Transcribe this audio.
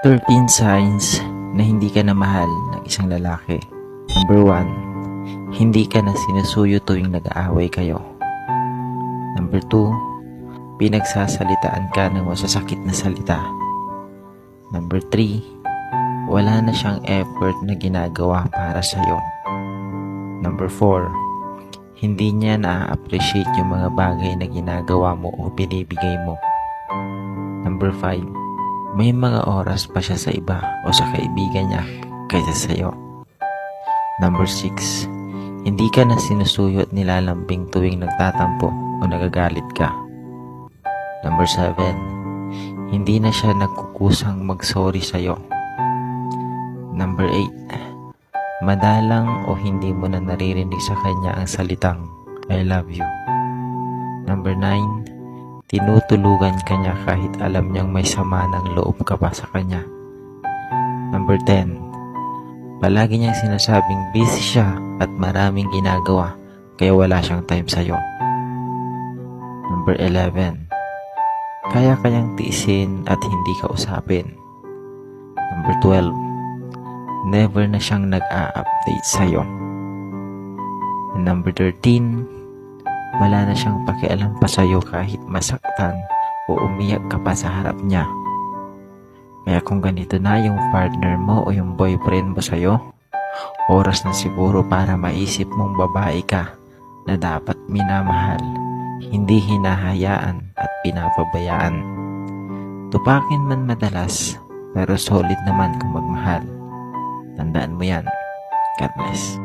13 signs na hindi ka na mahal ng isang lalaki. Number 1. Hindi ka na sinusuyo tuwing nag-aaway kayo. Number 2. Pinagsasalitaan ka ng masasakit na salita. Number 3. Wala na siyang effort na ginagawa para sa'yo. Number 4. Hindi niya na-appreciate yung mga bagay na ginagawa mo o binibigay mo. Number 5 may mga oras pa siya sa iba o sa kaibigan niya kaysa sa'yo. Number 6. Hindi ka na sinusuyo at nilalambing tuwing nagtatampo o nagagalit ka. Number 7. Hindi na siya nagkukusang mag-sorry sa'yo. Number 8. Madalang o hindi mo na naririnig sa kanya ang salitang I love you. Number 9 tinutulugan ka niya kahit alam niyang may sama ng loob ka pa sa kanya. Number 10. Palagi niyang sinasabing busy siya at maraming ginagawa kaya wala siyang time sa'yo. Number 11. Kaya kayang tiisin at hindi ka usapin. Number 12. Never na siyang nag-a-update sa'yo. And number 13 wala na siyang pakialam pa sa'yo kahit masaktan o umiyak ka pa sa harap niya. Kaya kung ganito na yung partner mo o yung boyfriend mo sa'yo, oras na siguro para maisip mong babae ka na dapat minamahal, hindi hinahayaan at pinapabayaan. Tupakin man madalas, pero solid naman kung magmahal. Tandaan mo yan. God bless.